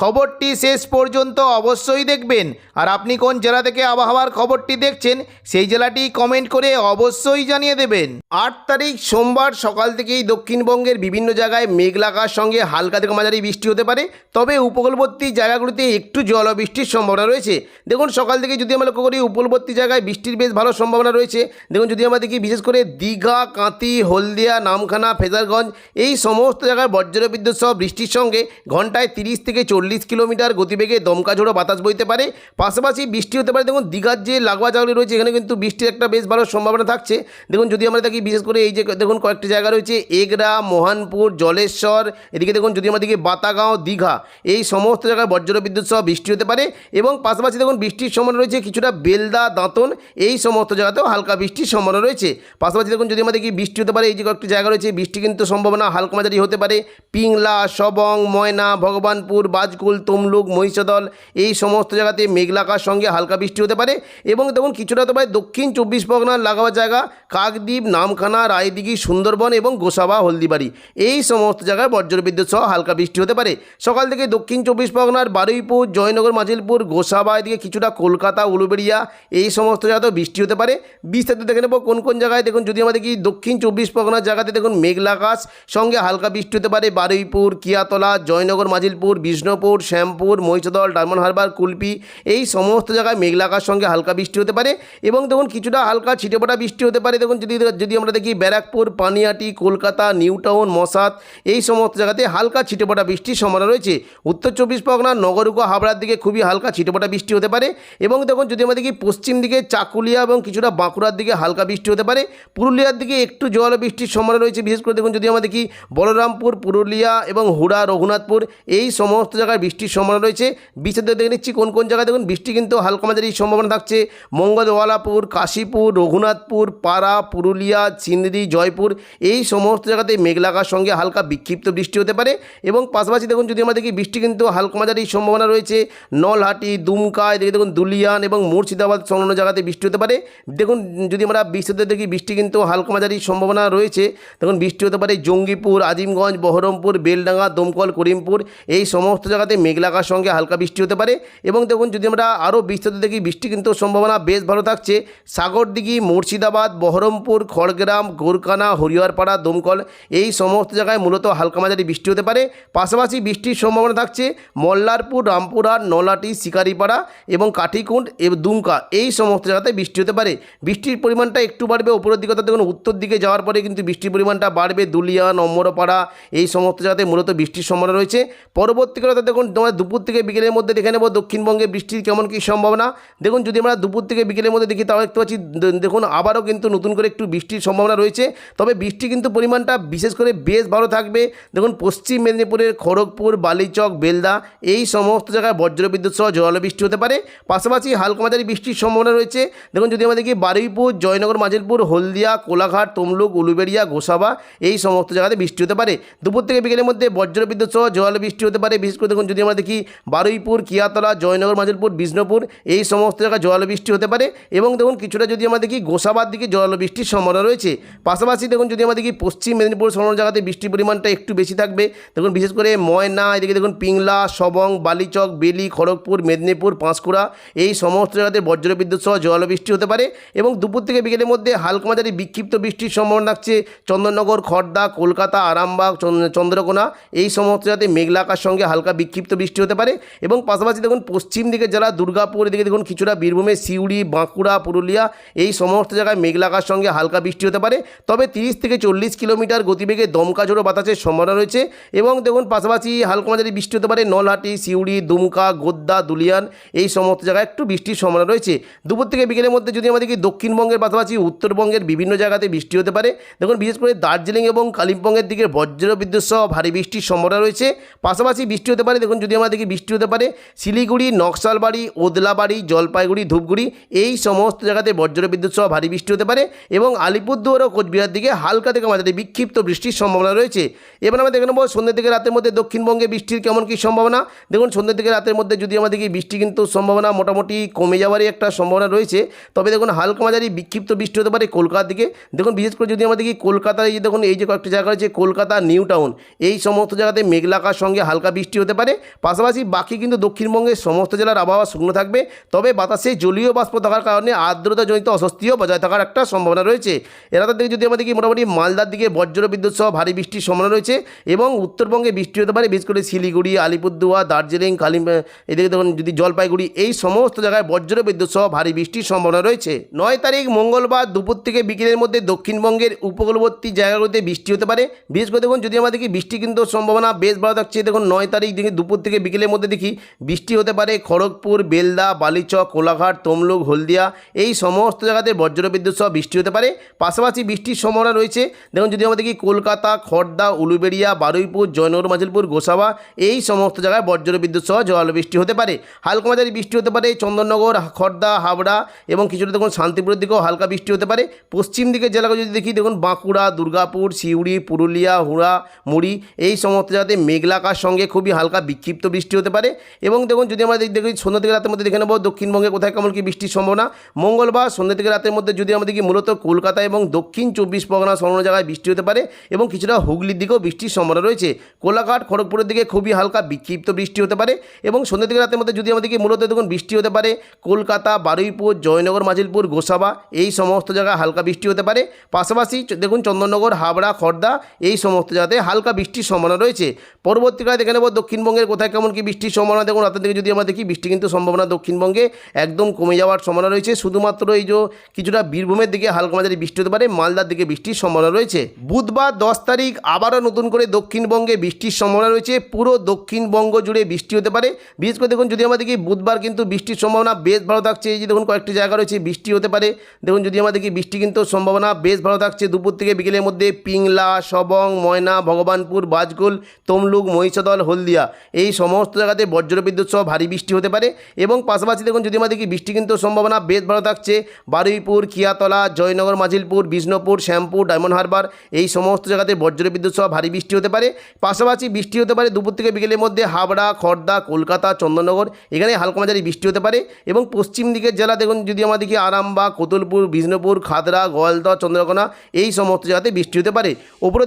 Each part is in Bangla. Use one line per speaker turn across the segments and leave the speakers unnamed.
খবরটি শেষ পর্যন্ত অবশ্যই দেখবেন। আর আপনি কোন জেলা থেকে আবহাওয়ার খবরটি দেখছেন, সেই জেলাটি কমেন্ট করে অবশ্যই জানিয়ে দেবেন। আট তারিখ সোমবার সকাল থেকেই দক্ষিণবঙ্গের বিভিন্ন জায়গায় মেঘলাকার সঙ্গে হালকা থেকে মাঝারি বৃষ্টি হতে পারে। তবে উপকূলবর্তী জায়গাগুলিতে একটু জলবৃষ্টির সম্ভাবনা রয়েছে। দেখুন, সকাল থেকে যদি আমরা লক্ষ্য করি, উপকূলবর্তী জায়গায় বৃষ্টির বেশ ভালো সম্ভাবনা রয়েছে। দেখুন, যদি আমরা দেখি বিশেষ করে দীঘা কাঁতি হলদিয়া, নামখানা, ফেজারগঞ্জ, এই সমস্ত জায়গায় বজ্র বিদ্যুৎ সহ বৃষ্টির সঙ্গে ঘন্টায় তিরিশ থেকে চল্লিশ কিলোমিটার গতিবেগে দমকা ঝোড়ো বাতাস বইতে পারে। পাশাপাশি বৃষ্টি হতে পারে। দেখুন, দীঘার যে লাগোয়া জায়গাগুলি রয়েছে, এখানে কিন্তু বৃষ্টির একটা বেশ ভালো সম্ভাবনা থাকছে। দেখুন, যদি আমরা দেখি, বিশেষ করে এই যে, দেখুন, কয়েকটি জায়গা রয়েছে, এগরা, মোহনপুর, জলেশ্বর, এদিকে দেখুন, যদি আমরা দেখি, বাতাগাঁও, দীঘা, এই সমস্ত জায়গায় বজ্র বিদ্যুৎ সহ বৃষ্টি হতে পারে। এবং পাশাপাশি দেখুন, বৃষ্টির সম্ভাবনা রয়েছে, কিছুটা বেলদা, দাঁতন, এই সমস্ত জায়গাতেও হালকা বৃষ্টির সম্ভাবনা রয়েছে। পাশাপাশি দেখুন, যদি আমরা দেখি, বৃষ্টি হতে পারে, এই যে কয়েকটি জায়গা রয়েছে বৃষ্টি কিন্তু সম্ভাবনা হালকা মাঝারি হতে পারে। পিংলা সবং ময়না, ভগবানপুর বাজকুল তমলুক, মহিষদল এই সমস্ত জায়গাতে মেঘলাকার সঙ্গে হালকা বৃষ্টি হতে পারে এবং দেখুন কিছুটা হতে পারে দক্ষিণ চব্বিশ পরগনার লাগাবার জায়গা, কাকদ্বীপ, নামখানা, রায়দিঘি, সুন্দরবন এবং গোসাবা, হলদিবাড়ি। এই সমস্ত জায়গায় বজ্রবিদ্যুৎ সহ হালকা বৃষ্টি হতে পারে। সকাল থেকে দক্ষিণ চব্বিশ পরগনার বারুইপুর, জয়নগর, মাজিলপুর, গোসাবা, এদিকে কিছুটা কলকাতা, উলুবেড়িয়া এই সমস্ত জায়গাতেও বৃষ্টি হতে পারে। বিস্তারিত দেখে নেব কোন কোন জায়গায়। দেখুন যদি আমরা দেখি দক্ষিণ চব্বিশ পরগনার জায়গাতে দেখুন মেঘলা আকাশ সঙ্গে হালকা বৃষ্টি হতে পারে। বারুইপুর, কিয়াতলা, জয়নগর, মাজিলপুর, বিষ্ণুপুর শ্যামপুর, মহিষদল, ডায়মন্ড হারবার, কুলপি, এই সমস্ত জায়গায় মেঘলাকার সঙ্গে হালকা বৃষ্টি হতে পারে। এবং দেখুন, কিছুটা হালকা ছিটেপটা বৃষ্টি হতে পারে। দেখুন, যদি যদি আমরা দেখি ব্যারাকপুর, পানিয়াটি, কলকাতা নিউ টাউন মশাত এই সমস্ত জায়গাতে হালকা ছিটেপটা বৃষ্টির সম্ভাবনা রয়েছে। উত্তর চব্বিশ পরগনা, নগরুকো হাবড়ার দিকে খুবই হালকা ছিটেফোঁটা বৃষ্টি হতে পারে। এবং দেখুন, যদি আমরা দেখি পশ্চিম দিকে চাকুলিয়া এবং কিছুটা বাঁকুড়ার দিকে হালকা বৃষ্টি হতে পারে। পুরুলিয়ার দিকে একটু জল বৃষ্টির সম্ভাবনা রয়েছে। বিশেষ করে দেখুন, যদি আমরা দেখি বলরামপুর, পুরুলিয়া এবং হুড়া, রঘুনাথপুর, এই সমস্ত জায়গায় বৃষ্টির সম্ভাবনা রয়েছে। বিশেষত দেখে নিচ্ছি কোন কোন জায়গায়। দেখুন, বৃষ্টি কিন্তু হালকা মাঝারি সম্ভাবনা থাকছে। মঙ্গলওয়ালাপুর কাশীপুর, রঘুনাথপুর, পাড়া, পুরুলিয়া চিন্দি জয়পুর এই সমস্ত জায়গাতে মেঘলাকার সঙ্গে হালকা বিক্ষিপ্ত বৃষ্টি হতে পারে। এবং পাশাপাশি দেখুন, যদি আমরা দেখি বৃষ্টি কিন্তু হালকা মাঝারি সম্ভাবনা রয়েছে। নলহাটি, দুমকা, এদিকে দেখুন, দুলিয়ান এবং মুর্শিদাবাদ সংলগ্ন জায়গাতে বৃষ্টি হতে পারে। দেখুন, যদি আমরা বিশ্বতে দেখি, বৃষ্টি কিন্তু হালকা মাঝারি সম্ভাবনা রয়েছে। দেখুন, বৃষ্টি হতে পারে জঙ্গিপুর, আজিমগঞ্জ, বহরমপুর, বেলডাঙ্গা, দমকল, করিমপুর এই সমস্ত জায়গাতে মেঘলাকার সঙ্গে হালকা বৃষ্টি হতে পারে এবং দেখুন যদি আমরা আরও বিস্তৃত দেখি, বৃষ্টি কিন্তু সম্ভাবনা বেশ ভালো থাকছে। সাগরদিঘি, মুর্শিদাবাদ, বহরমপুর, খড়গ্রাম গোরকানা হরিহরপাড়া, দমকল এই সমস্ত জায়গায় মূলত হালকা মাঝারি বৃষ্টি হতে পারে। পাশাপাশি বৃষ্টির সম্ভাবনা থাকছে মল্লারপুর, রামপুরহাট নলাটি শিকারিপাড়া এবং কাঠিকুণ্ড, এবং দুমকা এই সমস্ত জায়গাতে বৃষ্টি হতে পারে। বৃষ্টির পরিমাণটা একটু বাড়বে, উপরের দিকে অর্থাৎ দেখুন উত্তর দিকে যাওয়ার পরে কিন্তু বৃষ্টির পরিমাণটা বাড়বে। দুলিয়া, নম্বরপাড়া এই সমস্ত জায়গাতে মূলত বৃষ্টির সম্ভাবনা রয়েছে। পরবর্তীকালে অর্থাৎ দেখুন তোমার দুপুর থেকে বিকেলের মধ্যে দেখে নেব দক্ষিণবঙ্গে বৃষ্টির কেমন কী সম্ভাবনা। দেখুন, যদি আমরা দুপুর থেকে বিকেলের মধ্যে দেখি তাও দেখতে পাচ্ছি দেখুন, আবারও কিন্তু নতুন করে একটু বৃষ্টির সম্ভাবনা রয়েছে। তবে বৃষ্টি কিন্তু পরিমাণটা বিশেষ করে বেশ ভালো থাকবে। দেখুন, পশ্চিম মেদিনীপুরের খড়গপুর, বালিচক, বেলদা, এই সমস্ত জায়গায় বজ্রবিদ্যুৎ সহ জল বৃষ্টি হতে পারে। পাশাপাশি হালকা মাঝারি বৃষ্টির সম্ভাবনা রয়েছে। দেখুন, যদি আমরা দেখি, বারুইপুর, জয়নগর, মাজিলপুর, হলদিয়া, কোলাঘাট, তমলুক, উলুবেড়িয়া, গোসাবা, এই সমস্ত জায়গাতে বৃষ্টি হতে পারে। দুপুর থেকে বিকেলের মধ্যে বজ্রবিদ্যুৎ সহ জল বৃষ্টি হতে পারে। বিশেষ করে দেখুন, যদি আমরা দেখি বারুইপুর, কিয়াতলা, জয়নগর মাজিলপুর বিষ্ণুপুর, এই সমস্ত জায়গায় জল বৃষ্টি হতে পারে এবং দেখুন, কিছুটা যদি আমরা দেখি গোসাবার দিকে জল বৃষ্টির সম্ভাবনা রয়েছে। পাশাপাশি দেখুন, যদি আমরা দেখি পশ্চিম মেদিনীপুর সংলগ্ন জায়গাতে বৃষ্টির পরিমাণটা একটু বেশি থাকবে। দেখুন, বিশেষ করে ময়না, এদিকে দেখুন, পিংলা, সবং, বালিচক, বেলি, খড়গপুর, মেদিনীপুর, পাঁশকুড়া, এই সমস্ত জায়গাতে বজ্রবিদ্যুৎ সহ জল বৃষ্টি হতে পারে এবং দুপুর থেকে বিকেলের মধ্যে হালকা মাঝারি বিক্ষিপ্ত বৃষ্টির সম্ভাবনা থাকছে। চন্দননগর খড়দা কলকাতা, আরামবাগ চন্দ্রকোনা, এই সমস্ত জায়গাতে মেঘলা আকার সঙ্গে হালকা বিক্ষিপ্ত বৃষ্টি হতে পারে এবং পাশাপাশি দেখুন পশ্চিম দিকে যারা দুর্গাপুর এদিকে দেখুন কিছুটা বীরভূমে সিউড়ি, বাঁকুড়া, পুরুলিয়া এই সমস্ত জায়গায় মেঘলাকার সঙ্গে হালকা বৃষ্টি হতে পারে। তবে তিরিশ থেকে চল্লিশ কিলোমিটার গতিবেগে দমকা ঝোড়ো বাতাসের সম্ভাবনা রয়েছে এবং দেখুন পাশাপাশি হালকা মাঝারি বৃষ্টি হতে পারে নলহাটি, সিউড়ি, দুমকা, গোদ্দা, দুলিয়ান এই সমস্ত জায়গায় একটু বৃষ্টির সম্ভাবনা রয়েছে। দুপুর থেকে বিকেলের মধ্যে যদি আমাদেরকে দক্ষিণবঙ্গের পাশাপাশি উত্তরবঙ্গের বিভিন্ন জায়গাতে বৃষ্টি হতে পারে, দেখুন বিশেষ করে দার্জিলিং এবং কালিম্পংয়ের দিকে বজ্র বিদ্যুৎ সহ ভারী বৃষ্টির সম্ভাবনা রয়েছে। পাশাপাশি বৃষ্টি হতে পারে দেখুন, যদি আমরা দেখি বৃষ্টি হতে পারে, শিলিগুড়ি, নকশালবাড়ি, ওদলাবাড়ি, জলপাইগুড়ি, ধূপগুড়ি, এই সমস্ত জায়গাতে বজ্র বিদ্যুৎ সহ ভারী বৃষ্টি হতে পারে এবং আলিপুরদুয়ার ও কোচবিহার দিকে হালকা থেকে মাঝারি বিক্ষিপ্ত বৃষ্টির সম্ভাবনা রয়েছে। এবার আমরা দেখে নেব, সন্ধ্যে থেকে রাতের মধ্যে দক্ষিণবঙ্গে বৃষ্টির কেমন কী সম্ভাবনা? দেখুন, সন্ধ্যে থেকে রাতের মধ্যে যদি আমরা দেখি বৃষ্টি কিন্তু সম্ভাবনা মোটামুটি কমে যাওয়ারই একটা সম্ভাবনা রয়েছে, তবে দেখুন, হালকা মাঝারি বিক্ষিপ্ত বৃষ্টি হতে পারে কলকাতার দিকে। দেখুন, বিশেষ করে যদি আমরা দেখি কলকাতায় দেখুন, এই যে কয়েকটি জায়গা রয়েছে, কলকাতা, নিউ টাউন, এই সমস্ত জায়গাতে মেঘলাকার সঙ্গে হালকা বৃষ্টি হতে পারে। পাশাপাশি বাকি কিন্তু দক্ষিণবঙ্গের সমস্ত জেলার আবহাওয়া শুকনো থাকবে। তবে বাতাসে জলীয় বাষ্প থাকার কারণে আর্দ্রতাজনিত অস্বস্তিও বজায় থাকার একটা সম্ভাবনা রয়েছে। এরাতার দিকে যদি দেখি মোটামুটি মালদার দিকে বজ্র বিদ্যুৎ সহ ভারী বৃষ্টির সম্ভাবনা রয়েছে এবং উত্তরবঙ্গে বৃষ্টি হতে পারে, বিশেষ করে শিলিগুড়ি আলিপুরদুয়া দার্জিলিং, কালিম এদিকে দেখুন যদি জলপাইগুড়ি, এই সমস্ত জায়গায় বজ্র বিদ্যুৎ সহ ভারী বৃষ্টির সম্ভাবনা রয়েছে। নয় তারিখ মঙ্গলবার দুপুর থেকে বিকেলের মধ্যে দক্ষিণবঙ্গের উপকূলবর্তী জায়গাগুলোতে বৃষ্টি হতে পারে। বিশেষ করে দেখুন যদি দেখি বৃষ্টি কিন্তু সম্ভাবনা বেশ ভালো থাকছে, দেখুন নয় তারিখ দেখি দুপুর থেকে বিকেলের মধ্যে দেখি বৃষ্টি হতে পারে খড়গপুর, বেলদা, বালিচক, কোলাঘাট, তমলুক, হলদিয়া। এই সমস্ত জায়গাতে বজ্রবিদ্যুৎ সহ বৃষ্টি হতে পারে। পাশাপাশি বৃষ্টির সম্ভাবনা রয়েছে। দেখুন, যদি আমরা দেখি কলকাতা খড়দা উলুবেড়িয়া, বারুইপুর জয়নগর মাজিলপুর, গোসাবা, এই সমস্ত জায়গায় বজ্রবিদ্যুৎ সহ জল বৃষ্টি হতে পারে। হালকা মাঝারি বৃষ্টি হতে পারে চন্দননগর খড়দা হাবড়া এবং কিছুটা দেখুন শান্তিপুরের দিকেও হালকা বৃষ্টি হতে পারে। পশ্চিম দিকের জেলাগুলো যদি দেখি, দেখুন বাঁকুড়া, দুর্গাপুর, সিউড়ি, পুরুলিয়া, হুড়া, মুড়ি, এই সমস্ত জায়গাতে মেঘলাকার সঙ্গে খুবই হালকা বিক্ষিপ্ত বৃষ্টি হতে পারে। এবং দেখুন, যদি আমরা দেখি দেখি সন্ধ্যা থেকে রাতের মধ্যে দেখে নেব, দক্ষিণবঙ্গে কোথায় কেমন কি বৃষ্টির সম্ভাবনা। মঙ্গলবার সন্ধ্যা থেকে রাতের মধ্যে যদি আমরা দেখি, মূলত কলকাতা এবং দক্ষিণ চব্বিশ পরগনা সংলগ্ন জায়গায় বৃষ্টি হতে পারে এবং কিছুটা হুগলির দিকেও বৃষ্টির সম্ভাবনা রয়েছে। কোলাঘাট, খড়গপুরের দিকে খুবই হালকা বিক্ষিপ্ত বৃষ্টি হতে পারে এবং সন্ধ্যা থেকে রাতের মধ্যে যদি দেখি, মূলত দেখুন বৃষ্টি হতে পারে কলকাতা, বারুইপুর, জয়নগর, মাজিলপুর, গোসাবা, এই সমস্ত জায়গায় হালকা বৃষ্টি হতে পারে। পাশাপাশি দেখুন চন্দননগর, হাবড়া খড়দা এই সমস্ত জায়গাতে হালকা বৃষ্টির সম্ভাবনা রয়েছে। পরবর্তীকালে দেখে নেব দক্ষিণবঙ্গের কোথায় কেমন কি বৃষ্টির সম্ভাবনা, দেখুন রাতের দিকে যদি আমরা দেখি, বৃষ্টি কিন্তু সম্ভাবনা দক্ষিণবঙ্গে একদম কমে যাওয়ার সম্ভাবনা রয়েছে। শুধুমাত্র এই যে কিছুটা বীরভূমের দিকে হালকা মাঝারি বৃষ্টি হতে পারে, মালদার দিকে বৃষ্টির সম্ভাবনা রয়েছে। বুধবার দশ তারিখ আবারও নতুন করে দক্ষিণবঙ্গে বৃষ্টির সম্ভাবনা রয়েছে। পুরো দক্ষিণবঙ্গ জুড়ে বৃষ্টি হতে পারে। বিশেষ করে দেখুন, যদি আমরা দেখি, বুধবার কিন্তু বৃষ্টির সম্ভাবনা বেশ ভালো থাকছে। এই যে দেখুন, কয়েকটি জায়গা রয়েছে, বৃষ্টি হতে পারে। দেখুন, যদি আমরা দেখি, বৃষ্টি কিন্তু সম্ভাবনা বেশ ভালো থাকছে। দুপুর থেকে বিকেলের মধ্যে পিংলা, সবং, ময়না, ভগবানপুর বাজকুল তমলুক, মহিষাদল, হলদিয়া। এই সমস্ত জায়গাতে বজ্রবিদ্যুৎ সহ ভারী বৃষ্টি হতে পারে এবং পাশাপাশি দেখুন, যদি আমরা দেখি বৃষ্টি কিন্তু সম্ভাবনা বেশ ভালো থাকছে, বারুইপুর কিয়াতলা জয়নগর, মাজিলপুর, বিষ্ণুপুর, শ্যামপুর, ডায়মন্ড হারবার, এই সমস্ত জায়গাতে বজ্রবিদ্যুৎ সহ ভারী বৃষ্টি হতে পারে। পাশাপাশি বৃষ্টি হতে পারে দুপুর থেকে বিকেলের মধ্যে হাবড়া খড়দা কলকাতা, চন্দননগর, এখানে হালকা মাঝারি বৃষ্টি হতে পারে এবং পশ্চিম দিকের জেলা দেখুন, যদি আমরা দেখি আরামবাগ, কোতুলপুর, বিষ্ণুপুর, খাদরা, গোয়ালদহ, চন্দ্রকোনা, এই সমস্ত জায়গাতে বৃষ্টি হতে পারে।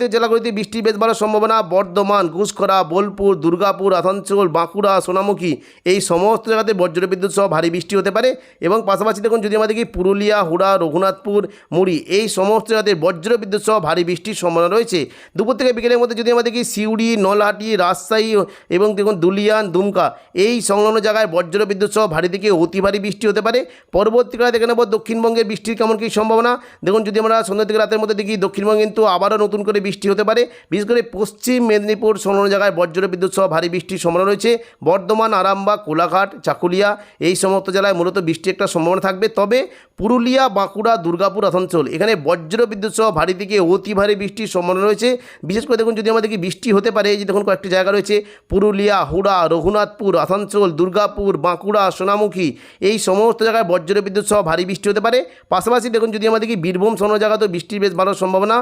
দিকের জেলাগুলিতে বৃষ্টি বেশ ভালো সম্ভাবনা, বর্ধমান, ঘুষখরা, বোলপুর, দুর্গাপুর আসানসোল বাঁকুড়া, সোনামুখী এই সমস্ত জায়গাতে বজ্রবিদ্যুৎ সহ ভারী বৃষ্টি হতে পারে এবং পাশাপাশি দেখুন যদি দেখি পুরুলিয়া, হুড়া, রঘুনাথপুর, মুড়ি এই সমস্ত জায়গাতে বজ্রবিদ্যুৎ সহ ভারী বৃষ্টির সম্ভাবনা রয়েছে। দুপুর থেকে বিকেলের মধ্যে যদি দেখি সিউড়ি, নলহাটি, রাজশাহী এবং দেখুন দুলিয়ান, দুমকা এই সংলগ্ন জায়গায় বজ্রবিদ্যুৎ সহ ভারী থেকে অতি ভারী বৃষ্টি হতে পারে। পরবর্তীকালে দেখে নেব দক্ষিণবঙ্গের বৃষ্টির কেমন কী সম্ভাবনা। দেখুন যদি আমরা সন্ধ্যা থেকে রাতের মধ্যে দেখি দক্ষিণবঙ্গে কিন্তু আবারও নতুন করে বৃষ্টি হতে পারে। বিশেষ করে পশ্চিম মেদিনীপুর সংলগ্ন জায়গায় বজ্রবিদ্যুৎ সহ ভারী বৃষ্টির সম্ভাবনা রয়েছে। বর্ধমান, আরামবাগ, কোলাঘাট, চাকুলিয়া এই সমস্ত জেলায় মূলত বৃষ্টির একটা সম্ভাবনা থাকবে। তবে পুরুলিয়া, বাঁকুড়া, দুর্গাপুর, আসানসোল এখানে বজ্র বিদ্যুৎ সহ ভারী থেকে অতি ভারী বৃষ্টির সম্ভাবনা রয়েছে। বিশেষ করে দেখুন যদি আমাদের কি বৃষ্টি হতে পারে, এই যে দেখুন কয়েকটি জায়গা রয়েছে। পুরুলিয়া, হুড়া, রঘুনাথপুর, আসানসোল, দুর্গাপুর, বাঁকুড়া, সোনামুখী এই সমস্ত জায়গায় বজ্র বিদ্যুৎ সহ ভারী বৃষ্টি হতে পারে। পাশাপাশি দেখুন যদি আমাদের কি বীরভূম সোনো জায়গাতেও বৃষ্টির বেশ ভালো সম্ভাবনা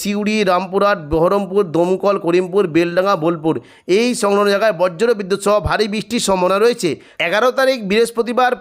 সিউড়ি, রামপুরহাট, বহরমপুর, দমকল, করিমপুর, বেলডাঙ্গা, বোলপুর এই সংলগ্ন জায়গায় বজ্র বিদ্যুৎ সহ ভারী বৃষ্টির সম্ভাবনা রয়েছে। এগারো তারিখ বৃহস্পতিবার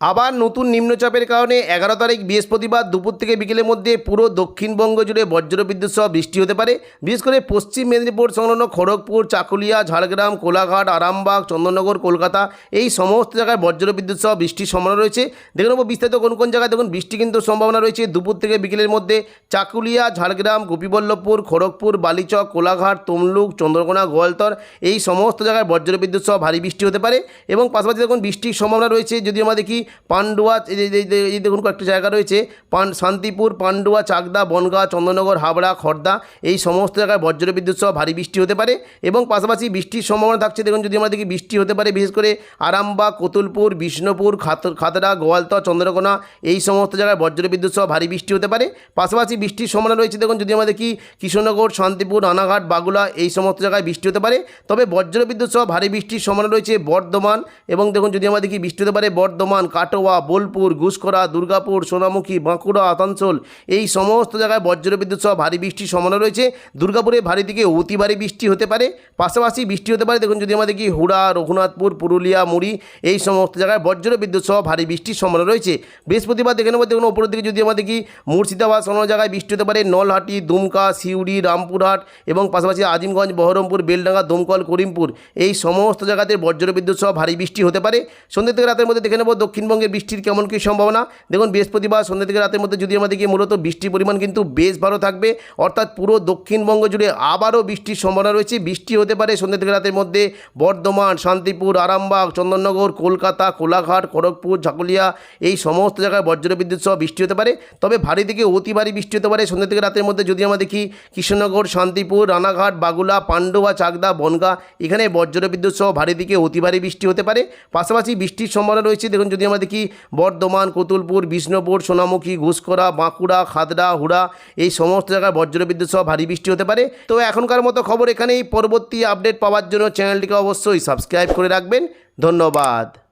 আবার নতুন নিম্নচাপের কারণে এগারো তারিখ বৃহস্পতিবার দুপুর থেকে বিকেলের মধ্যে পুরো দক্ষিণবঙ্গ জুড়ে বজ্রবিদ্যুৎ সহ বৃষ্টি হতে পারে। বিশেষ করে পশ্চিম মেদিনীপুর, সংলগ্ন খড়গপুর, চাকুলিয়া, ঝাড়গ্রাম, কোলাঘাট, আরামবাগ, চন্দননগর, কলকাতা এই সমস্ত জায়গায় বজ্রবিদ্যুৎ সহ বৃষ্টির সম্ভাবনা রয়েছে। দেখে নেব বিস্তারিত কোন কোন জায়গায় দেখুন বৃষ্টি কিন্তু সম্ভাবনা রয়েছে। দুপুর থেকে বিকেলের মধ্যে চাকুলিয়া, ঝাড়গ্রাম, গোপীবল্লভপুর, খড়গপুর, বালিচক, কোলাঘাট, তমলুক, চন্দ্রকোনা, গোয়ালতর এই সমস্ত জায়গায় বজ্রবিদ্যুৎ সহ ভারী বৃষ্টি হতে পারে। এবং পাশাপাশি দেখুন বৃষ্টির সম্ভাবনা রয়েছে। যদি আমরা দেখি পান্ডুয়া, এই দেখুন কয়েকটা জায়গা রয়েছে। পান, শান্তিপুর, পান্ডুয়া, চাকদা, বনগাঁ, চন্দননগর, হাবড়া খড়দা এই সমস্ত জায়গায় বজ্র বিদ্যুৎ সহ ভারী বৃষ্টি হতে পারে এবং পাশাপাশি বৃষ্টির সম্ভাবনা থাকছে। দেখুন, যদি আমরা দেখি, বৃষ্টি হতে পারে বিশেষ করে আরামবাগ, কতুলপুর, বিষ্ণুপুর, খাত- খাতড়া গোয়ালতর চন্দ্রকোনা, এই সমস্ত জায়গায় বজ্র বিদ্যুৎ সহ ভারী বৃষ্টি হতে পারে। পাশাপাশি বৃষ্টির সম্ভাবনা রয়েছে। দেখুন, যদি আমরা দেখি কৃষ্ণনগর শান্তিপুর, রানাঘাট, বাগুলা, এই সমস্ত জায়গায় বৃষ্টি হতে পারে। তবে বজ্র বিদ্যুৎ সহ ভারী বৃষ্টির সম্ভাবনা রয়েছে বর্ধমান এবং দেখুন, যদি আমরা দেখি, বৃষ্টি হতে পারে বর্ধমান কাটোয়া, বোলপুর ঘুষকরা দুর্গাপুর, সোনামুখী, বাঁকুড়া, আসানসোল এই সমস্ত জায়গায় বজ্র বিদ্যুৎ সহ ভারী বৃষ্টির সম্ভাবনা রয়েছে। দুর্গাপুরে ভারী থেকে অতি ভারী বৃষ্টি হতে পারে। পাশাপাশি বৃষ্টি হতে পারে, দেখুন যদি আমরা দেখি হুড়া, রঘুনাথপুর, পুরুলিয়া, মুড়ি এই সমস্ত জায়গায় বজ্র বিদ্যুৎ সহ ভারী বৃষ্টির সম্ভাবনা রয়েছে। বৃহস্পতিবার দেখে নেব, দেখুন ওপরের দিকে যদি আমরা দেখি মুর্শিদাবাদ কোনো জায়গায় বৃষ্টি হতে পারে, নলহাটি, দুমকা, সিউড়ি, রামপুরহাট এবং পাশাপাশি আজিমগঞ্জ, বহরমপুর, বেলডাঙ্গা, দমকল, করিমপুর এই সমস্ত জায়গাতে বজ্র বিদ্যুৎ সহ ভারী বৃষ্টি হতে পারে। সন্ধ্যে থেকে রাতের মধ্যে দেখে নেব দক্ষিণবঙ্গের বৃষ্টির কেমন কী সম্ভাবনা? দেখুন, বৃহস্পতিবার সন্ধ্যা থেকে রাতের মধ্যে যদি আমরা দেখি মূলত বৃষ্টির পরিমাণ কিন্তু বেশ ভালো থাকবে, অর্থাৎ পুরো দক্ষিণবঙ্গ জুড়ে আবারও বৃষ্টির সম্ভাবনা রয়েছে। বৃষ্টি হতে পারে সন্ধ্যা থেকে রাতের মধ্যে বর্ধমান, শান্তিপুর, আরামবাগ, চন্দননগর, কলকাতা, কোলাঘাট, খড়গপুর, ঝাকুলিয়া, এই সমস্ত জায়গায় বজ্র বিদ্যুৎ সহ বৃষ্টি হতে পারে। তবে ভারী থেকে অতি ভারী বৃষ্টি হতে পারে সন্ধ্যে থেকে রাতের মধ্যে যদি আমরা দেখি কৃষ্ণনগর, শান্তিপুর, রানাঘাট, বাগুলা, পান্ডুয়া, চাকদা, বনগা, এখানে বজ্র বিদ্যুৎ সহ ভারী থেকে অতি ভারী বৃষ্টি হতে পারে। পাশাপাশি বৃষ্টির সম্ভাবনা রয়েছে। দেখুন, যদি আমরা দেখি বর্ধমান, কোতুলপুর, বিষ্ণুপুর, সোনামুখী ঘুষকরা বাঁকুড়া, খাদড়া, হুড়া, এই সমস্ত জায়গায় বজ্রবিদ্যুৎ সহ ভারী বৃষ্টি হতে পারে। তো এখনকার মতো খবর এখানেই। পরবর্তী আপডেট পাওয়ার জন্য চ্যানেলটিকে অবশ্যই সাবস্ক্রাইব করে রাখবেন। ধন্যবাদ।